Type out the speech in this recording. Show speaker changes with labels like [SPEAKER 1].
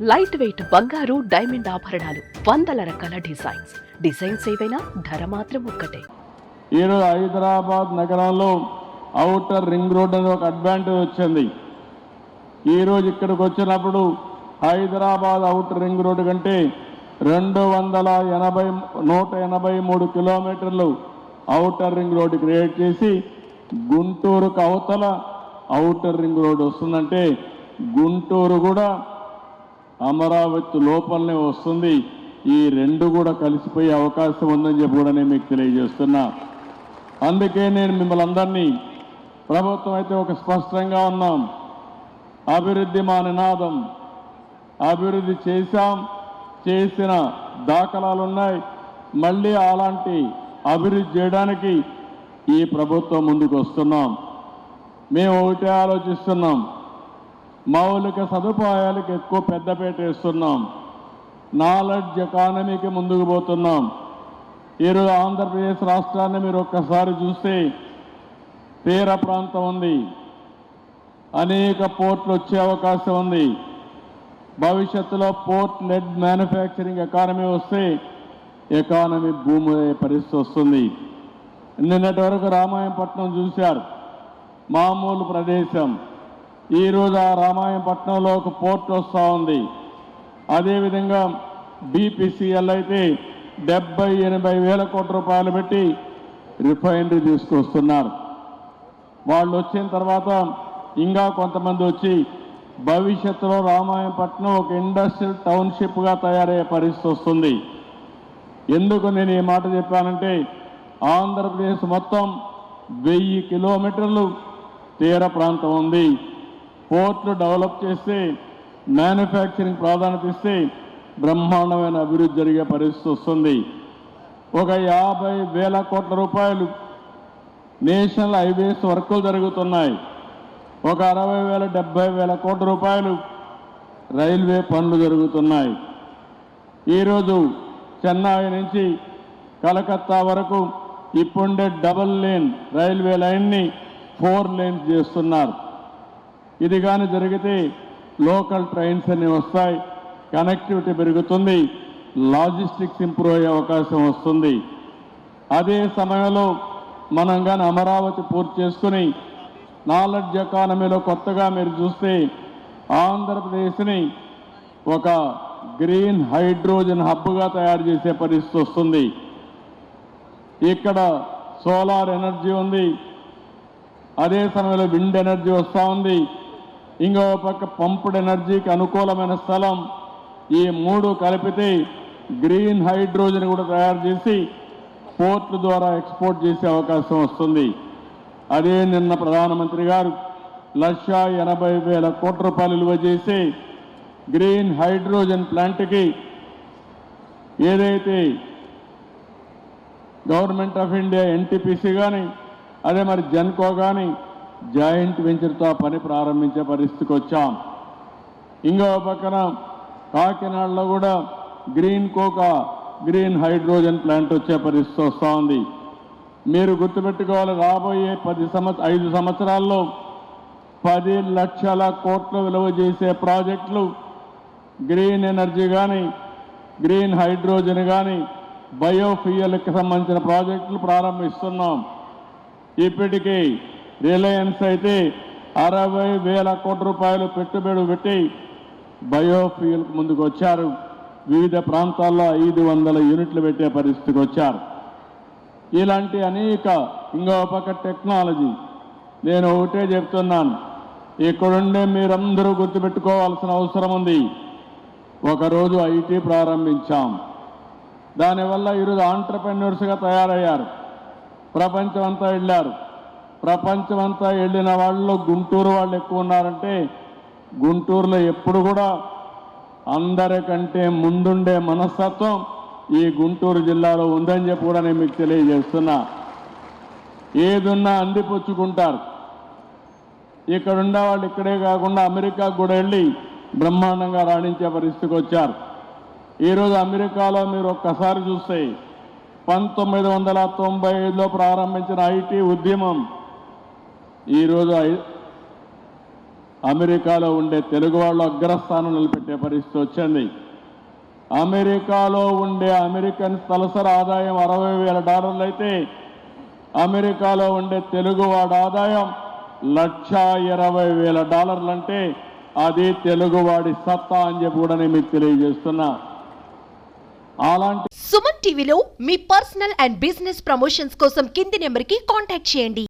[SPEAKER 1] Light weight బంగారు diamond ఆభరణాలు వందల రకాల డిజైన్స్. డిజైన్స్ ఏవైనా ధర మాత్రం ఒక్కటే.
[SPEAKER 2] ఈరోజు హైదరాబాద్ నగరంలో అవుటర్ రింగ్ రోడ్ అనేది ఒక అడ్వాంటేజ్ వచ్చింది. ఈరోజు ఇక్కడికి వచ్చినప్పుడు హైదరాబాద్ అవుటర్ రింగ్ రోడ్డు కంటే రెండు వందల ఎనభై నూట ఎనభై మూడు కిలోమీటర్లు అవుటర్ రింగ్ రోడ్డు క్రియేట్ చేసి గుంటూరుకు అవతల అవుటర్ రింగ్ రోడ్డు వస్తుందంటే గుంటూరు కూడా అమరావతి లోపలనే వస్తుంది. ఈ రెండు కూడా కలిసిపోయే అవకాశం ఉందని చెప్పి కూడా నేను మీకు తెలియజేస్తున్నా. అందుకే నేను మిమ్మల్ని అందరినీ ప్రభుత్వం అయితే ఒక స్పష్టంగా ఉన్నాం. అభివృద్ధి మా నినాదం. అభివృద్ధి చేశాం. చేసిన దాఖలాలు ఉన్నాయి. మళ్ళీ అలాంటి అభివృద్ధి చేయడానికి ఈ ప్రభుత్వం ముందుకు వస్తున్నాం మేము ఒకటే ఆలోచిస్తున్నాం. మౌలిక సదుపాయాలకు ఎక్కువ పెద్దపేట వేస్తున్నాం. నాలెడ్జ్ ఎకానమీకి ముందుకు పోతున్నాం. ఈరోజు ఆంధ్రప్రదేశ్ రాష్ట్రాన్ని మీరు ఒక్కసారి చూస్తే తీర ప్రాంతం ఉంది. అనేక పోర్ట్లు వచ్చే అవకాశం ఉంది. భవిష్యత్తులో పోర్ట్ లెడ్ మ్యానుఫ్యాక్చరింగ్ ఎకానమీ వస్తే ఎకానమీ భూమి పరిస్థితి వస్తుంది. నిన్నటి వరకు రామాయణపట్నం చూశారు. మామూలు ప్రదేశం. ఈరోజు ఆ రామాయణపట్నంలో ఒక పోర్ట్ వస్తూ ఉంది. అదేవిధంగా బీపీసీఎల్ అయితే డెబ్బై ఎనభై వేల కోట్ల రూపాయలు పెట్టి రిఫైనరీ తీసుకొస్తున్నారు. వాళ్ళు వచ్చిన తర్వాత ఇంకా కొంతమంది వచ్చి భవిష్యత్తులో రామాయణపట్నం ఒక ఇండస్ట్రియల్ టౌన్షిప్గా తయారయ్యే పరిస్థితి వస్తుంది. ఎందుకు నేను ఈ మాట చెప్పానంటే ఆంధ్రప్రదేశ్ మొత్తం వెయ్యి కిలోమీటర్లు తీర ప్రాంతం ఉంది. పోర్ట్లు డెవలప్ చేస్తే మ్యానుఫ్యాక్చరింగ్ ప్రాధాన్యత ఇస్తే బ్రహ్మాండమైన అభివృద్ధి జరిగే పరిస్థితి వస్తుంది. ఒక యాభై వేల కోట్ల రూపాయలు నేషనల్ హైవేస్ వర్కులు జరుగుతున్నాయి. ఒక అరవై వేల డెబ్బై వేల కోట్ల రూపాయలు రైల్వే పనులు జరుగుతున్నాయి. ఈరోజు చెన్నై నుంచి కలకత్తా వరకు ఇప్పుండే డబల్ లేన్ రైల్వే లైన్ని ఫోర్ లేన్స్ చేస్తున్నారు. ఇది కానీ జరిగితే లోకల్ ట్రైన్స్ అన్నీ వస్తాయి. కనెక్టివిటీ పెరుగుతుంది. లాజిస్టిక్స్ ఇంప్రూవ్ అయ్యే అవకాశం వస్తుంది. అదే సమయంలో మనం కానీ అమరావతి పూర్తి చేసుకుని నాలెడ్జ్ ఎకానమీలో కొత్తగా మీరు చూస్తే ఆంధ్రప్రదేశ్ని ఒక గ్రీన్ హైడ్రోజన్ హబ్గా తయారు చేసే పరిస్థితి వస్తుంది. ఇక్కడ సోలార్ ఎనర్జీ ఉంది. అదే సమయంలో విండ్ ఎనర్జీ వస్తూ ఉంది. ఇంకో పక్క పంపుడ్ ఎనర్జీకి అనుకూలమైన స్థలం. ఈ మూడు కలిపితే గ్రీన్ హైడ్రోజన్ కూడా తయారు చేసి పోర్ట్ల ద్వారా ఎక్స్పోర్ట్ చేసే అవకాశం వస్తుంది. అదే నిన్న ప్రధానమంత్రి గారు లక్ష ఎనభై వేల కోట్ల రూపాయలు విలువ చేసి గ్రీన్ హైడ్రోజన్ ప్లాంట్కి ఏదైతే గవర్నమెంట్ ఆఫ్ ఇండియా ఎన్టీపీసీ కానీ అదే మరి జెన్కో కానీ జాయింట్ వెంచర్తో పని ప్రారంభించే పరిస్థితికి వచ్చాం. ఇంకో పక్కన కాకినాడలో కూడా గ్రీన్ కోకా గ్రీన్ హైడ్రోజన్ ప్లాంట్ వచ్చే పరిస్థితి వస్తూ ఉంది. మీరు గుర్తుపెట్టుకోవాలి రాబోయే పది సంవత్సర ఐదు సంవత్సరాల్లో పది లక్షల కోట్ల విలువ చేసే ప్రాజెక్టులు గ్రీన్ ఎనర్జీ కానీ గ్రీన్ హైడ్రోజన్ కానీ బయోఫ్యూయల్కి సంబంధించిన ప్రాజెక్టులు ప్రారంభిస్తున్నాం. ఇప్పటికీ రిలయన్స్ అయితే అరవై వేల కోట్ల రూపాయలు పెట్టుబడి పెట్టి బయోఫ్యూయల్కి ముందుకు వచ్చారు వివిధ ప్రాంతాల్లో ఐదు వందల యూనిట్లు పెట్టే పరిస్థితికి వచ్చారు. ఇలాంటి అనేక ఇంకో పక్క టెక్నాలజీ నేను ఒకటే చెప్తున్నాను. ఇక్కడుండే మీరందరూ గుర్తుపెట్టుకోవాల్సిన అవసరం ఉంది. ఒకరోజు ఐటీ ప్రారంభించాం. దానివల్ల ఈరోజు ఆంటర్ప్రెన్యూర్స్గా తయారయ్యారు. ప్రపంచం అంతా వెళ్ళారు. ప్రపంచమంతా వెళ్ళిన వాళ్ళు గుంటూరు వాళ్ళు ఎక్కువ ఉన్నారంటే గుంటూరులో ఎప్పుడు కూడా అందరికంటే ముందుండే మనస్తత్వం ఈ గుంటూరు జిల్లాలో ఉందని చెప్పి కూడా నేను మీకు తెలియజేస్తున్నా. ఏదున్నా అందిపుచ్చుకుంటారు. ఇక్కడ ఉండేవాళ్ళు ఇక్కడే కాకుండా అమెరికాకు కూడా వెళ్ళి బ్రహ్మాండంగా రాణించే పరిస్థితికి వచ్చారు. ఈరోజు అమెరికాలో మీరు ఒక్కసారి చూస్తే పంతొమ్మిది వందల తొంభై ఐదులో ప్రారంభించిన ఐటీ ఉద్యమం ఈరోజు అమెరికాలో ఉండే తెలుగు వాళ్ళు అగ్రస్థానం నిలబెట్టే పరిస్థితి వచ్చింది. అమెరికాలో ఉండే అమెరికన్ తలసరి ఆదాయం అరవై వేల డాలర్లు అయితే అమెరికాలో ఉండే తెలుగువాడి ఆదాయం లక్ష ఇరవై వేల డాలర్లు అంటే అది తెలుగువాడి సత్తా అని చెప్పి కూడా నేను మీకు తెలియజేస్తున్నా. అలాంటి
[SPEAKER 3] సుమన్ టీవీలో మీ పర్సనల్ అండ్ బిజినెస్ ప్రమోషన్స్ కోసం కింది నెంబర్కి కాంటాక్ట్ చేయండి.